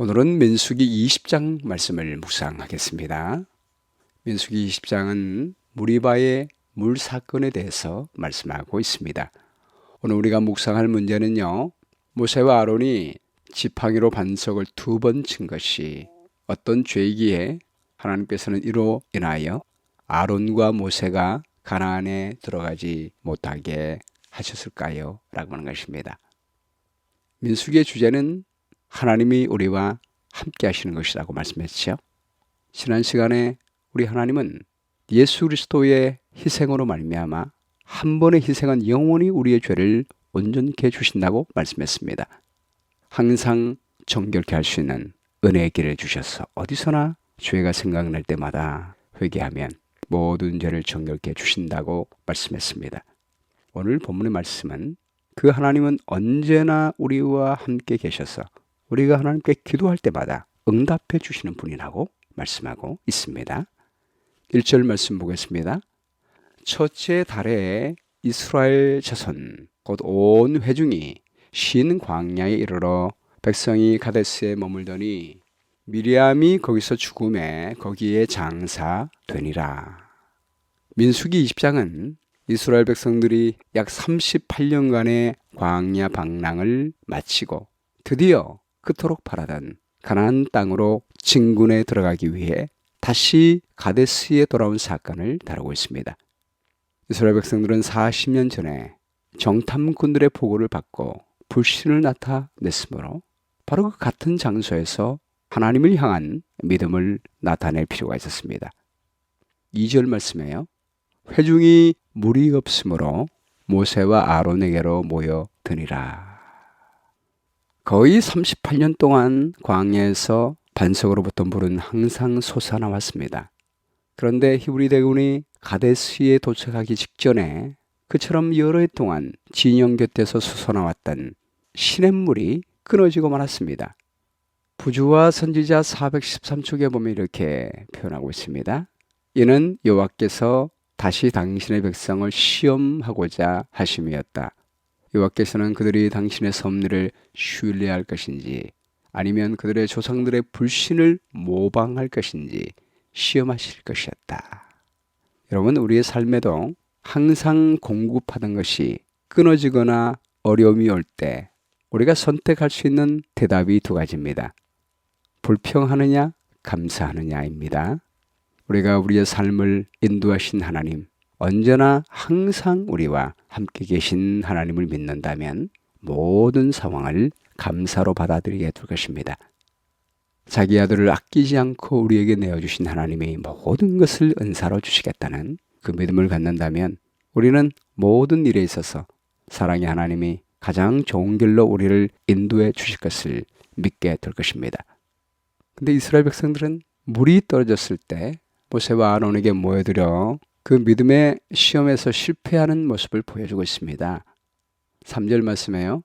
오늘은 민수기 20장 말씀을 묵상하겠습니다. 민수기 20장은 무리바의 물 사건에 대해서 말씀하고 있습니다. 오늘 우리가 묵상할 문제는요. 모세와 아론이 지팡이로 반석을 두 번 친 것이 어떤 죄이기에 하나님께서는 이로 인하여 아론과 모세가 가나안에 들어가지 못하게 하셨을까요? 라고 하는 것입니다. 민수기의 주제는 하나님이 우리와 함께 하시는 것이라고 말씀했죠. 지난 시간에 우리 하나님은 예수 그리스도의 희생으로 말미암아 한 번의 희생은 영원히 우리의 죄를 온전케 해 주신다고 말씀했습니다. 항상 정결케 할 수 있는 은혜의 길을 주셔서 어디서나 죄가 생각날 때마다 회개하면 모든 죄를 정결케 해 주신다고 말씀했습니다. 오늘 본문의 말씀은 그 하나님은 언제나 우리와 함께 계셔서 우리가 하나님께 기도할 때마다 응답해 주시는 분이라고 말씀하고 있습니다. 1절 말씀 보겠습니다. 첫째 달에 이스라엘 자손 곧 온 회중이 신 광야에 이르러 백성이 가데스에 머물더니 미리암이 거기서 죽음에 거기에 장사되니라. 민수기 20장은 이스라엘 백성들이 약 38년간의 광야 방랑을 마치고 드디어 그토록 바라던 가나안 땅으로 진군에 들어가기 위해 다시 가데스에 돌아온 사건을 다루고 있습니다. 이스라엘 백성들은 40년 전에 정탐꾼들의 보고를 받고 불신을 나타냈으므로 바로 그 같은 장소에서 하나님을 향한 믿음을 나타낼 필요가 있었습니다. 2절 말씀에요. 회중이 물이 없으므로 모세와 아론에게로 모여 드니라. 거의 38년 동안 광야에서 반석으로부터 물은 항상 솟아나왔습니다. 그런데 히브리 대군이 가데스에 도착하기 직전에 그처럼 여러 해 동안 진영 곁에서 솟아나왔던 시냇물이 끊어지고 말았습니다. 부주와 선지자 413쪽에 보면 이렇게 표현하고 있습니다. 이는 여호와께서 다시 당신의 백성을 시험하고자 하심이었다. 여호와께서는 그들이 당신의 섭리를 신뢰할 것인지 아니면 그들의 조상들의 불신을 모방할 것인지 시험하실 것이었다. 여러분 우리의 삶에도 항상 공급하던 것이 끊어지거나 어려움이 올 때 우리가 선택할 수 있는 대답이 두 가지입니다. 불평하느냐, 감사하느냐입니다. 우리가 우리의 삶을 인도하신 하나님, 언제나 항상 우리와 함께 계신 하나님을 믿는다면 모든 상황을 감사로 받아들이게 될 것입니다. 자기 아들을 아끼지 않고 우리에게 내어주신 하나님이 모든 것을 은사로 주시겠다는 그 믿음을 갖는다면 우리는 모든 일에 있어서 사랑의 하나님이 가장 좋은 길로 우리를 인도해 주실 것을 믿게 될 것입니다. 근데 이스라엘 백성들은 물이 떨어졌을 때 모세와 아론에게 모여들어 그 믿음의 시험에서 실패하는 모습을 보여주고 있습니다. 3절 말씀에요.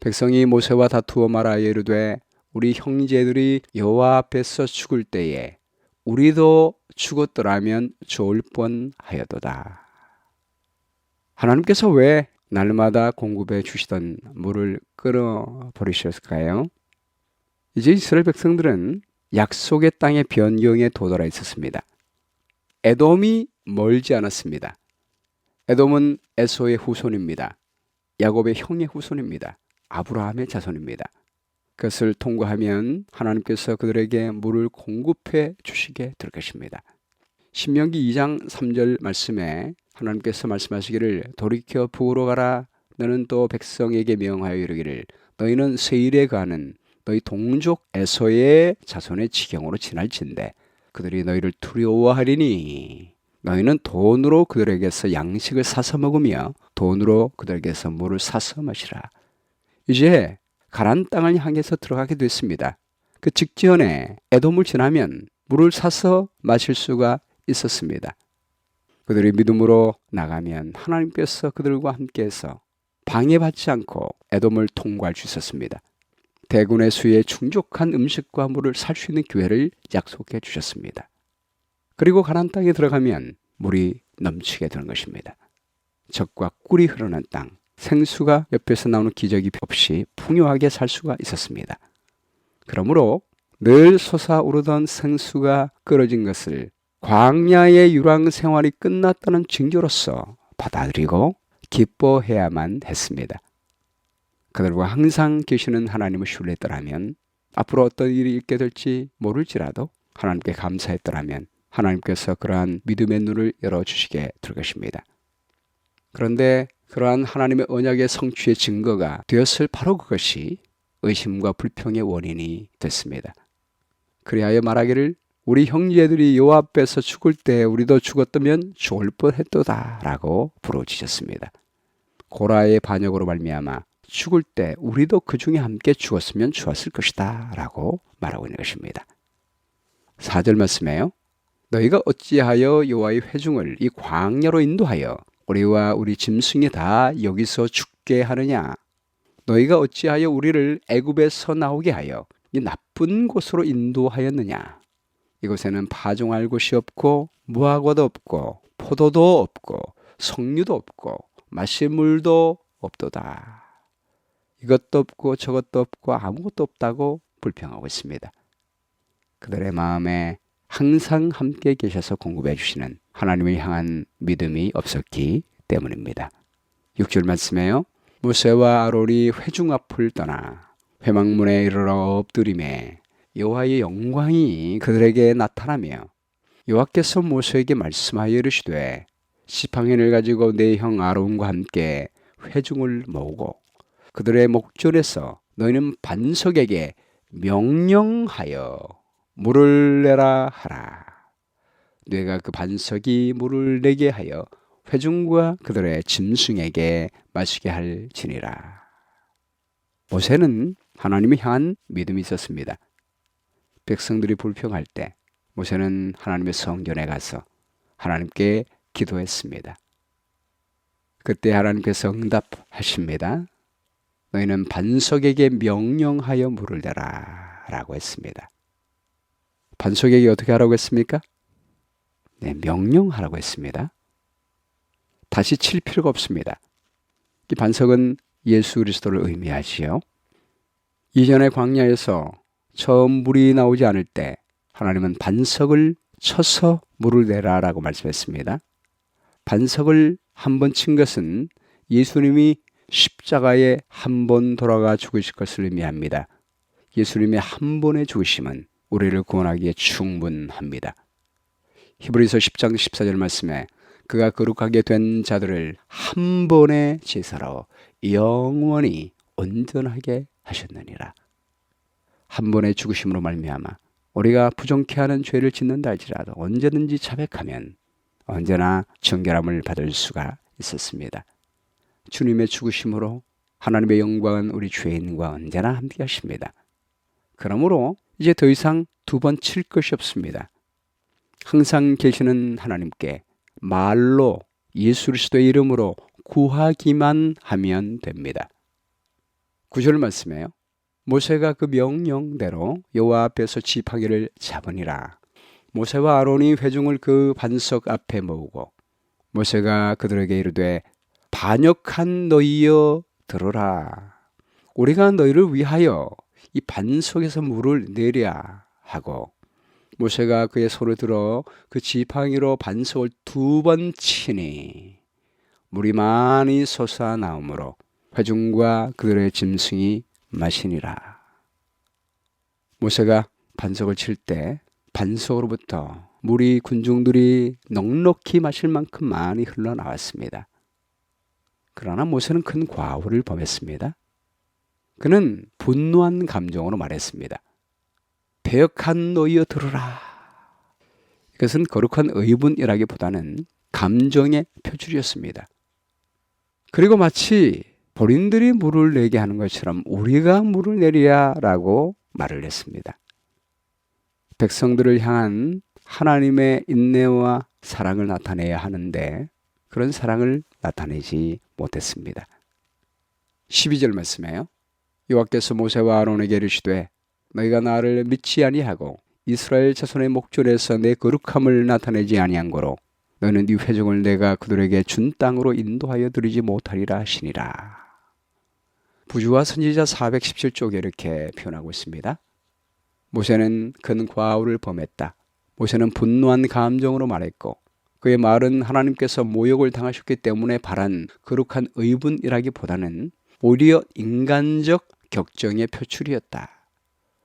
백성이 모세와 다투어 말하여 이르되 우리 형제들이 여호와 앞에서 죽을 때에 우리도 죽었더라면 좋을 뻔하여도다. 하나님께서 왜 날마다 공급해 주시던 물을 끊어 버리셨을까요? 이제 이스라엘 백성들은 약속의 땅의 변경에 도달해 있었습니다. 에돔이 멀지 않았습니다. 에돔은 에소의 후손입니다. 야곱의 형의 후손입니다. 아브라함의 자손입니다. 그것을 통과하면 하나님께서 그들에게 물을 공급해 주시게 될 것입니다. 신명기 2장 3절 말씀에 하나님께서 말씀하시기를 돌이켜 북으로 가라 너는 또 백성에게 명하여 이르기를 너희는 세일에 가는 너희 동족 에서의 자손의 지경으로 지날진대 그들이 너희를 두려워하리니 너희는 돈으로 그들에게서 양식을 사서 먹으며 돈으로 그들에게서 물을 사서 마시라. 이제 가란 땅을 향해서 들어가게 됐습니다. 그 직전에 에돔을 지나면 물을 사서 마실 수가 있었습니다. 그들이 믿음으로 나가면 하나님께서 그들과 함께해서 방해받지 않고 에돔을 통과할 수 있었습니다. 대군의 수에 충족한 음식과 물을 살 수 있는 기회를 약속해 주셨습니다. 그리고 가난 땅에 들어가면 물이 넘치게 되는 것입니다. 적과 꿀이 흐르는 땅, 생수가 옆에서 나오는 기적이 없이 풍요하게 살 수가 있었습니다. 그러므로 늘 솟아오르던 생수가 끊어진 것을 광야의 유랑 생활이 끝났다는 징조로서 받아들이고 기뻐해야만 했습니다. 그들과 항상 계시는 하나님을 신뢰했더라면 앞으로 어떤 일이 있게 될지 모를지라도 하나님께 감사했더라면 하나님께서 그러한 믿음의 눈을 열어주시게 될 것입니다. 그런데 그러한 하나님의 언약의 성취의 증거가 되었을 바로 그것이 의심과 불평의 원인이 됐습니다. 그리하여 말하기를 우리 형제들이 요 앞에서 죽을 때 우리도 죽었다면 죽을 뻔했도다라고 부르짖었습니다. 고라의 반역으로 말미암아 죽을 때 우리도 그 중에 함께 죽었으면 좋았을 것이다 라고 말하고 있는 것입니다. 4절 말씀에요. 너희가 어찌하여 여호와의 회중을 이 광야로 인도하여 우리와 우리 짐승이 다 여기서 죽게 하느냐? 너희가 어찌하여 우리를 애굽에서 나오게 하여 이 나쁜 곳으로 인도하였느냐? 이곳에는 파종할 곳이 없고 무화과도 없고 포도도 없고 석류도 없고 마실 물도 없도다. 이것도 없고 저것도 없고 아무것도 없다고 불평하고 있습니다. 그들의 마음에 항상 함께 계셔서 공급해 주시는 하나님을 향한 믿음이 없었기 때문입니다. 6절 말씀에요. 모세와 아론이 회중 앞을 떠나 회막문에 이르러 엎드림에 여호와의 영광이 그들에게 나타나며 여호와께서 모세에게 말씀하여 이르시되 시팡인을 가지고 내 형 아론과 함께 회중을 모으고 그들의 목전에서 너희는 반석에게 명령하여 물을 내라 하라. 뇌가 그 반석이 물을 내게 하여 회중과 그들의 짐승에게 마시게 할지니라. 모세는 하나님을 향한 믿음이 있었습니다. 백성들이 불평할 때 모세는 하나님의 성전에 가서 하나님께 기도했습니다. 그때 하나님께서 응답하십니다. 너희는 반석에게 명령하여 물을 내라 라고 했습니다. 반석에게 어떻게 하라고 했습니까? 네, 명령하라고 했습니다. 다시 칠 필요가 없습니다. 이 반석은 예수 그리스도를 의미하지요. 이전의 광야에서 처음 물이 나오지 않을 때 하나님은 반석을 쳐서 물을 내라라고 말씀했습니다. 반석을 한 번 친 것은 예수님이 십자가에 한 번 돌아가 죽으실 것을 의미합니다. 예수님의 한 번의 죽으심은 우리를 구원하기에 충분합니다. 히브리서 10장 14절 말씀에 그가 거룩하게 된 자들을 한 번의 제사로 영원히 온전하게 하셨느니라. 한 번의 죽으심으로 말미암아 우리가 부정케 하는 죄를 짓는다 할지라도 언제든지 자백하면 언제나 정결함을 받을 수가 있었습니다. 주님의 죽으심으로 하나님의 영광은 우리 죄인과 언제나 함께 하십니다. 그러므로 이제 더 이상 두 번 칠 것이 없습니다. 항상 계시는 하나님께 말로 예수 그리스도의 이름으로 구하기만 하면 됩니다. 구절 말씀에요. 모세가 그 명령대로 여호와 앞에서 지팡이를 잡으니라. 모세와 아론이 회중을 그 반석 앞에 모으고 모세가 그들에게 이르되 반역한 너희여 들어라. 우리가 너희를 위하여 이 반석에서 물을 내랴 하고 모세가 그의 손을 들어 그 지팡이로 반석을 두 번 치니 물이 많이 솟아 나오므로 회중과 그들의 짐승이 마시니라. 모세가 반석을 칠 때 반석으로부터 물이 군중들이 넉넉히 마실 만큼 많이 흘러나왔습니다. 그러나 모세는 큰 과오를 범했습니다. 그는 분노한 감정으로 말했습니다. 배역한 너희여 들으라. 이것은 거룩한 의분이라기보다는 감정의 표출이었습니다. 그리고 마치 본인들이 물을 내게 하는 것처럼 우리가 물을 내리야라고 말을 했습니다. 백성들을 향한 하나님의 인내와 사랑을 나타내야 하는데 그런 사랑을 나타내지 못했습니다. 12절 말씀에요. 여호와께서 모세와 아론에게 이르시되 너희가 나를 믿지 아니하고 이스라엘 자손의 목전에서 내 거룩함을 나타내지 아니한 거로 너는 네 회중을 내가 그들에게 준 땅으로 인도하여 드리지 못하리라 하시니라. 부주와 선지자 417쪽에 이렇게 표현하고 있습니다. 모세는 큰 과오를 범했다. 모세는 분노한 감정으로 말했고 그의 말은 하나님께서 모욕을 당하셨기 때문에 바란 거룩한 의분이라기보다는 오히려 인간적 격정의 표출이었다.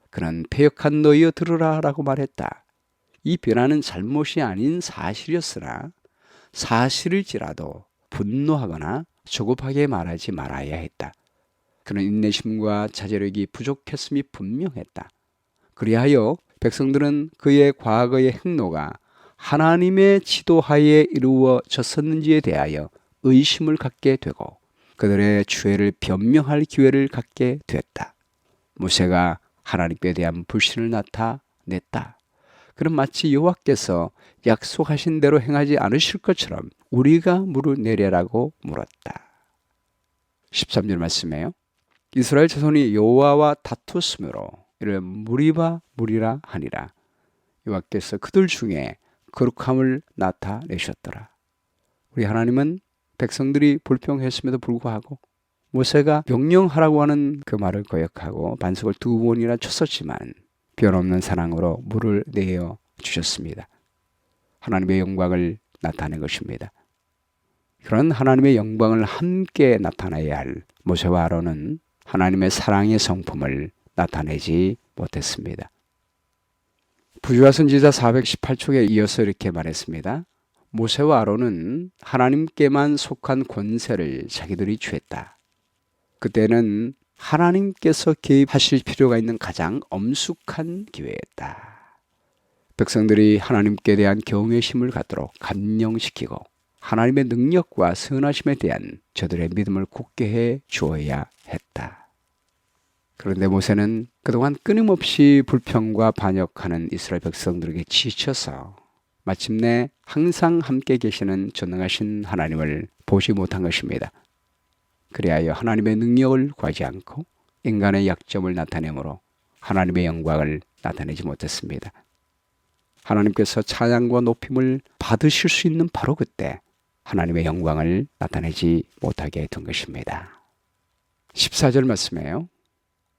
그는 패역한 너희여 들으라 라고 말했다. 이 변화는 잘못이 아닌 사실이었으나 사실일지라도 분노하거나 조급하게 말하지 말아야 했다. 그는 인내심과 자제력이 부족했음이 분명했다. 그리하여 백성들은 그의 과거의 행로가 하나님의 지도하에 이루어졌었는지에 대하여 의심을 갖게 되고 그들의 죄를 변명할 기회를 갖게 되었다. 모세가 하나님께 대한 불신을 나타냈다. 그럼 마치 여호와께서 약속하신 대로 행하지 않으실 것처럼 우리가 물을 내려라고 물었다. 13절 말씀에요. 이스라엘 자손이 여호와와 다투었으므로 이를 무리바 무리라 하니라. 여호와께서 그들 중에 거룩함을 나타내셨더라. 우리 하나님은 백성들이 불평했음에도 불구하고 모세가 명령하라고 하는 그 말을 거역하고 반석을 두 번이나 쳤었지만 변없는 사랑으로 물을 내어 주셨습니다. 하나님의 영광을 나타낸 것입니다. 그런 하나님의 영광을 함께 나타내야 할 모세와 아론은 하나님의 사랑의 성품을 나타내지 못했습니다. 부유하 선지자 418쪽에 이어서 이렇게 말했습니다. 모세와 아론은 하나님께만 속한 권세를 자기들이 취했다. 그때는 하나님께서 개입하실 필요가 있는 가장 엄숙한 기회였다. 백성들이 하나님께 대한 경외심을 갖도록 감명시키고 하나님의 능력과 선하심에 대한 저들의 믿음을 굳게 해 주어야 했다. 그런데 모세는 그동안 끊임없이 불평과 반역하는 이스라엘 백성들에게 지쳐서 마침내 항상 함께 계시는 전능하신 하나님을 보지 못한 것입니다. 그리하여 하나님의 능력을 구하지 않고 인간의 약점을 나타내므로 하나님의 영광을 나타내지 못했습니다. 하나님께서 찬양과 높임을 받으실 수 있는 바로 그때 하나님의 영광을 나타내지 못하게 된 것입니다. 14절 말씀에요.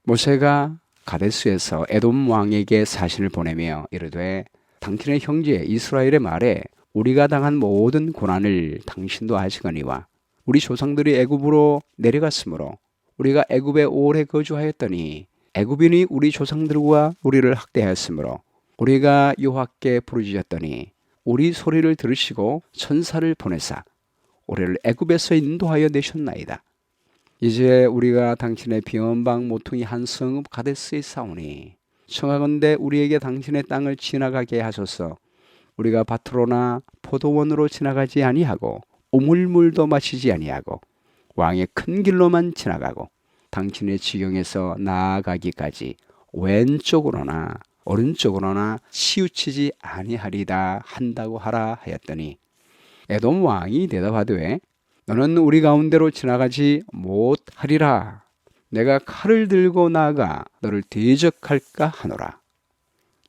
모세가 가데스에서 에돔 왕에게 사신을 보내며 이르되 당신의 형제 이스라엘의 말에 우리가 당한 모든 고난을 당신도 아시거니와 우리 조상들이 애굽으로 내려갔으므로 우리가 애굽에 오래 거주하였더니 애굽인이 우리 조상들과 우리를 학대하였으므로 우리가 여호와께 부르짖었더니 우리 소리를 들으시고 천사를 보내사 우리를 애굽에서 인도하여 내셨나이다. 이제 우리가 당신의 비원방 모퉁이 한 성읍 가데스에 싸우니 청하건대 우리에게 당신의 땅을 지나가게 하소서. 우리가 밭으로나 포도원으로 지나가지 아니하고 오물물도 마시지 아니하고 왕의 큰 길로만 지나가고 당신의 지경에서 나아가기까지 왼쪽으로나 오른쪽으로나 치우치지 아니하리다 한다고 하라 하였더니 에돔 왕이 대답하되 너는 우리 가운데로 지나가지 못하리라. 내가 칼을 들고 나아가 너를 대적할까 하노라.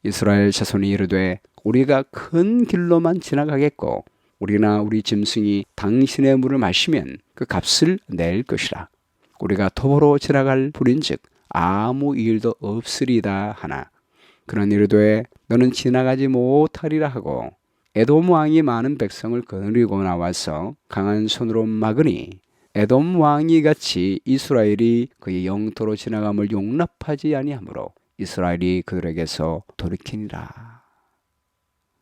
이스라엘 자손이 이르되 우리가 큰 길로만 지나가겠고 우리나 우리 짐승이 당신의 물을 마시면 그 값을 낼 것이라. 우리가 토보로 지나갈 불인즉 아무 일도 없으리다 하나. 그런 이르되 너는 지나가지 못하리라 하고 에돔 왕이 많은 백성을 거느리고 나와서 강한 손으로 막으니 에돔 왕이 같이 이스라엘이 그의 영토로 지나감을 용납하지 아니하므로 이스라엘이 그들에게서 돌이키니라.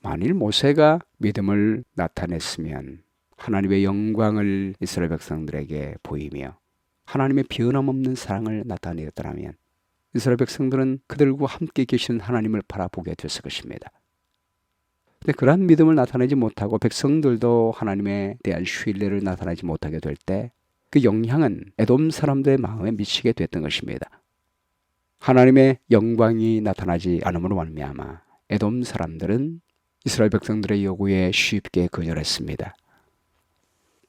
만일 모세가 믿음을 나타냈으면 하나님의 영광을 이스라엘 백성들에게 보이며 하나님의 변함없는 사랑을 나타내었더라면 이스라엘 백성들은 그들과 함께 계시는 하나님을 바라보게 됐을 것입니다. 근데 그러한 믿음을 나타내지 못하고 백성들도 하나님에 대한 신뢰를 나타내지 못하게 될 때 그 영향은 에돔 사람들의 마음에 미치게 됐던 것입니다. 하나님의 영광이 나타나지 않음으로 말미암아 에돔 사람들은 이스라엘 백성들의 요구에 쉽게 거절했습니다.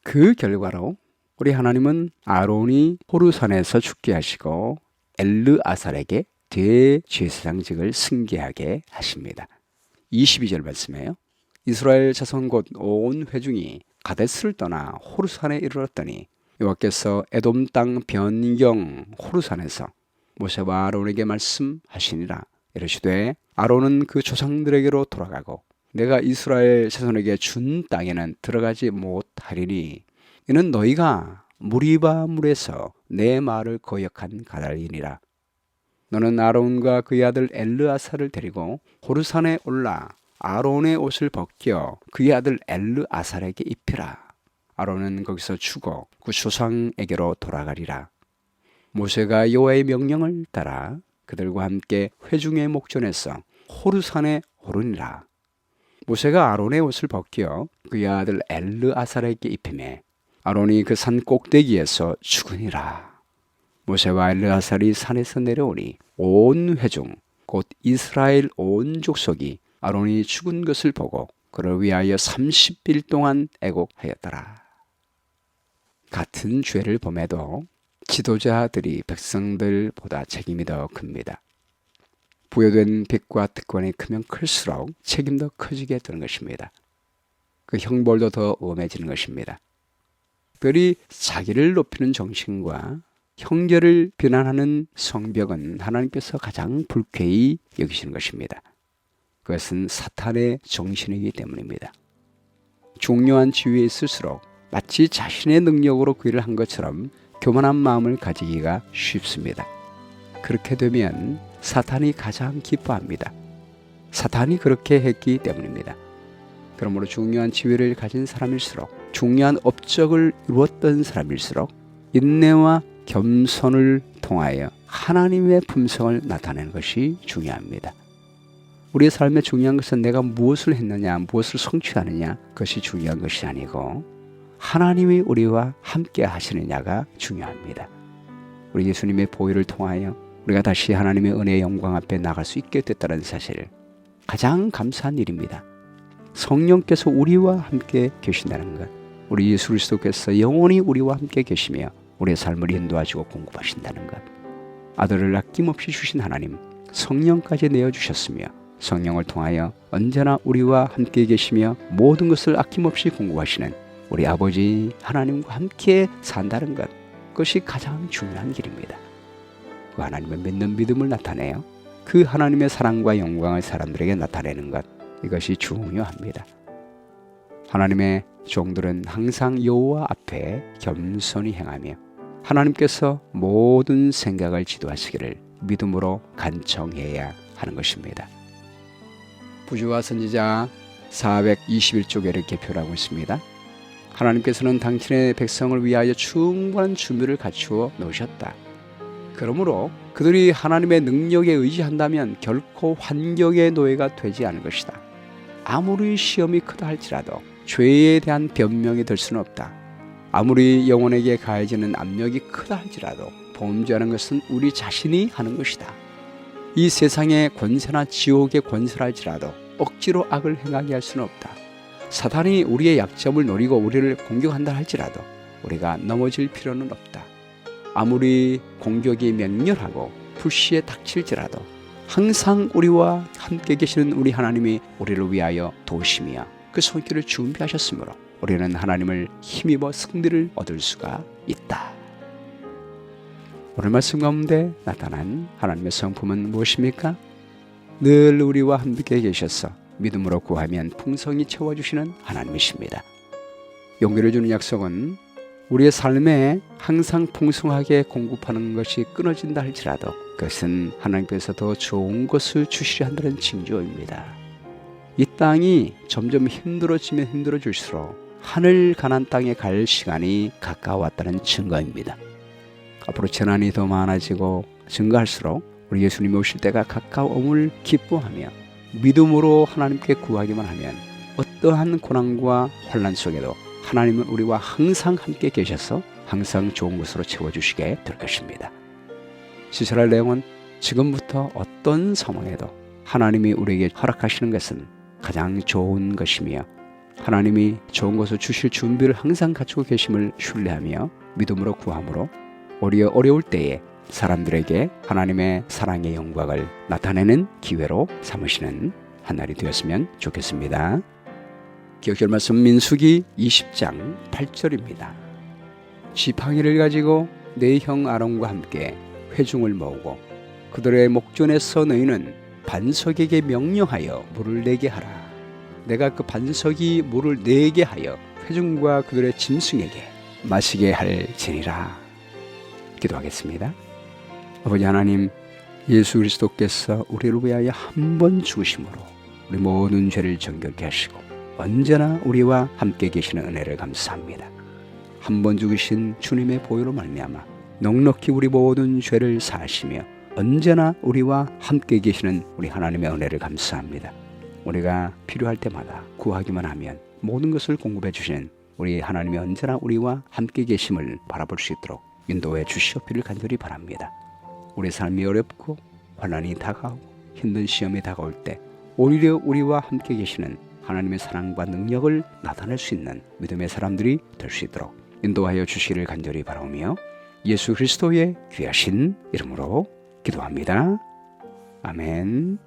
그 결과로 우리 하나님은 아론이 호르산에서 죽게 하시고 엘르아살에게 대제사장직을 승계하게 하십니다. 22절 말씀에요. 이스라엘 자손 곧 온 회중이 가데스를 떠나 호르산에 이르렀더니 여호와께서 에돔 땅 변경 호르산에서 모세와 아론에게 말씀하시니라 이르시되 아론은 그 조상들에게로 돌아가고 내가 이스라엘 자손에게 준 땅에는 들어가지 못하리니 이는 너희가 무리바 물에서 내 말을 거역한 가달이니라 너는 아론과 그의 아들 엘르아사를 데리고 호르산에 올라 아론의 옷을 벗겨 그의 아들 엘르아살에게 입히라 아론은 거기서 죽어 그 조상에게로 돌아가리라 모세가 여호와의 명령을 따라 그들과 함께 회중의 목전에서 호르산에 오르니라. 모세가 아론의 옷을 벗겨 그의 아들 엘르아살에게 입히매 아론이 그 산 꼭대기에서 죽으니라. 모세와 엘르아살이 산에서 내려오니 온 회중 곧 이스라엘 온 족속이 아론이 죽은 것을 보고 그를 위하여 30일 동안 애곡하였더라. 같은 죄를 범해도 지도자들이 백성들보다 책임이 더 큽니다. 부여된 빚과 특권이 크면 클수록 책임도 커지게 되는 것입니다. 그 형벌도 더 엄해지는 것입니다. 특별히 자기를 높이는 정신과 형제를 비난하는 성벽은 하나님께서 가장 불쾌히 여기시는 것입니다. 그것은 사탄의 정신이기 때문입니다. 중요한 지위에 있을수록 마치 자신의 능력으로 그 일을 한 것처럼 교만한 마음을 가지기가 쉽습니다. 그렇게 되면 사탄이 가장 기뻐합니다. 사탄이 그렇게 했기 때문입니다. 그러므로 중요한 지위를 가진 사람일수록 중요한 업적을 이루었던 사람일수록 인내와 겸손을 통하여 하나님의 품성을 나타내는 것이 중요합니다. 우리의 삶에 중요한 것은 내가 무엇을 했느냐, 무엇을 성취하느냐, 그것이 중요한 것이 아니고 하나님이 우리와 함께 하시느냐가 중요합니다. 우리 예수님의 보혈을 통하여 우리가 다시 하나님의 은혜의 영광 앞에 나갈 수 있게 됐다는 사실 가장 감사한 일입니다. 성령께서 우리와 함께 계신다는 것, 우리 예수 그리스도께서 영원히 우리와 함께 계시며 우리의 삶을 인도하시고 공급하신다는 것, 아들을 아낌없이 주신 하나님, 성령까지 내어 주셨으며 성령을 통하여 언제나 우리와 함께 계시며 모든 것을 아낌없이 공급하시는 우리 아버지 하나님과 함께 산다는 것, 그것이 가장 중요한 길입니다. 그 하나님을 믿는 믿음을 나타내요. 그 하나님의 사랑과 영광을 사람들에게 나타내는 것, 이것이 중요합니다. 하나님의 종들은 항상 여호와 앞에 겸손히 행하며 하나님께서 모든 생각을 지도하시기를 믿음으로 간청해야 하는 것입니다. 부주와 선지자 421쪽에 이렇게 표현하고 있습니다. 하나님께서는 당신의 백성을 위하여 충분한 준비를 갖추어 놓으셨다. 그러므로 그들이 하나님의 능력에 의지한다면 결코 환경의 노예가 되지 않을 것이다. 아무리 시험이 크다 할지라도 죄에 대한 변명이 될 수는 없다. 아무리 영혼에게 가해지는 압력이 크다 할지라도 범죄하는 것은 우리 자신이 하는 것이다. 이 세상의 권세나 지옥의 권세랄지라도 억지로 악을 행하게 할 수는 없다. 사탄이 우리의 약점을 노리고 우리를 공격한다 할지라도 우리가 넘어질 필요는 없다. 아무리 공격이 맹렬하고 불시에 닥칠지라도 항상 우리와 함께 계시는 우리 하나님이 우리를 위하여 도우시며 그 손길을 준비하셨으므로 우리는 하나님을 힘입어 승리를 얻을 수가 있다. 오늘 말씀 가운데 나타난 하나님의 성품은 무엇입니까? 늘 우리와 함께 계셔서 믿음으로 구하면 풍성히 채워주시는 하나님이십니다. 용기를 주는 약속은 우리의 삶에 항상 풍성하게 공급하는 것이 끊어진다 할지라도 그것은 하나님께서 더 좋은 것을 주시려 한다는 징조입니다. 이 땅이 점점 힘들어지면 힘들어질수록 하늘 가난 땅에 갈 시간이 가까웠다는 증거입니다. 앞으로 재난이 더 많아지고 증가할수록 우리 예수님이 오실 때가 가까움을 기뻐하며 믿음으로 하나님께 구하기만 하면 어떠한 고난과 환란 속에도 하나님은 우리와 항상 함께 계셔서 항상 좋은 것으로 채워주시게 될 것입니다. 시설할 내용은 지금부터 어떤 상황에도 하나님이 우리에게 허락하시는 것은 가장 좋은 것이며 하나님이 좋은 것을 주실 준비를 항상 갖추고 계심을 신뢰하며 믿음으로 구함으로 우리 어려울 때에 사람들에게 하나님의 사랑의 영광을 나타내는 기회로 삼으시는 한 날이 되었으면 좋겠습니다. 기억절 말씀 민수기 20장 8절입니다. 지팡이를 가지고 내형 아론과 함께 회중을 모으고 그들의 목전에서 너희는 반석에게 명령하여 물을 내게 하라. 내가 그 반석이 물을 내게 하여 회중과 그들의 짐승에게 마시게 할지니라. 기도하겠습니다. 아버지 하나님, 예수 그리스도께서 우리를 위하여 한 번 죽으심으로 우리 모든 죄를 정결케 하시고 언제나 우리와 함께 계시는 은혜를 감사합니다. 한 번 죽으신 주님의 보혈로 말미암아 넉넉히 우리 모든 죄를 사하시며 언제나 우리와 함께 계시는 우리 하나님의 은혜를 감사합니다. 우리가 필요할 때마다 구하기만 하면 모든 것을 공급해 주시는 우리 하나님이 언제나 우리와 함께 계심을 바라볼 수 있도록 인도해 주시옵기를 간절히 바랍니다. 우리 삶이 어렵고 환난이 다가오고 힘든 시험이 다가올 때 오히려 우리와 함께 계시는 하나님의 사랑과 능력을 나타낼 수 있는 믿음의 사람들이 될 수 있도록 인도하여 주시기를 간절히 바라오며 예수 그리스도의 귀하신 이름으로 기도합니다. 아멘.